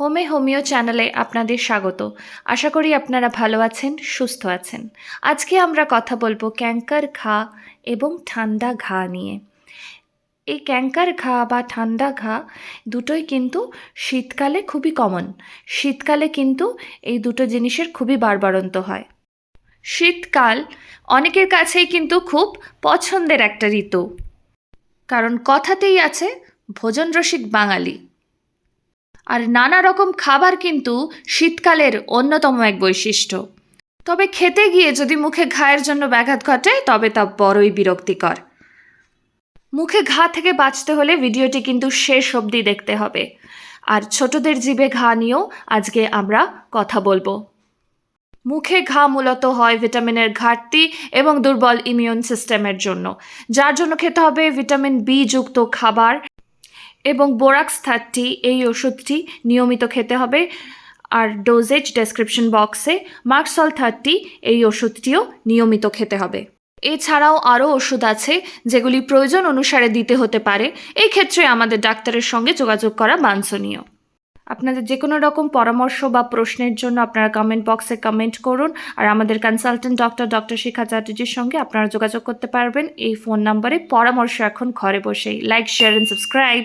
হোমে হোমিও চ্যানেলে আপনাদের স্বাগত। আশা করি আপনারা ভালো আছেন, সুস্থ আছেন। আজকে আমরা কথা বলব ক্যাঙ্কার ঘা এবং ঠান্ডা ঘা নিয়ে। এই ক্যাঙ্কার ঘা বা ঠান্ডা ঘা দুটোই কিন্তু শীতকালে খুবই কমন শীতকালে কিন্তু এই দুটো জিনিসের খুবই বাড়বাড়ন্ত হয়। শীতকাল অনেকের কাছেই কিন্তু খুব পছন্দের একটা ঋতু। কারণ কথাতেই আছে ভোজন রসিক বাঙালি। আর নানা রকম খাবার কিন্তু শীতকালের অন্যতম এক বৈশিষ্ট্য। তবে খেতে গিয়ে যদি মুখে ঘায়ের জন্য ব্যাঘাত ঘটে, তবে তা বড়ই বিরক্তিকর। মুখে ঘা থেকে বাঁচতে হলে ভিডিওটি কিন্তু শেষ অবধি দেখতে হবে। আর ছোটদের জিভে ঘা নিয়েও আজকে আমরা কথা বলব। মুখে ঘা মূলত হয় ভিটামিনের ঘাটতি এবং দুর্বল ইমিউন সিস্টেমের জন্য। যার জন্য খেতে হবে ভিটামিন বি যুক্ত খাবার। এবং বোরাক্স থার্টি এই ওষুধটি নিয়মিত খেতে হবে। আর ডোজেজ ডেসক্রিপশন বক্সে মার্কসল থার্টি এই ওষুধটিও নিয়মিত খেতে হবে। এছাড়াও আরও ওষুধ আছে যেগুলি প্রয়োজন অনুসারে দিতে হতে পারে। এই ক্ষেত্রে আমাদের ডাক্তারের সঙ্গে যোগাযোগ করা বাঞ্ছনীয়। আপনাদের যে কোনো রকম পরামর্শ বা প্রশ্নের জন্য আপনারা কমেন্ট বক্সে কমেন্ট করুন। আর আমাদের কনসালটেন্ট ডক্টর ডক্টর শিখা চ্যাটার্জির সঙ্গে আপনারা যোগাযোগ করতে পারবেন। এই ফোন নাম্বারে পরামর্শ এখন ঘরে বসেই। Like share and subscribe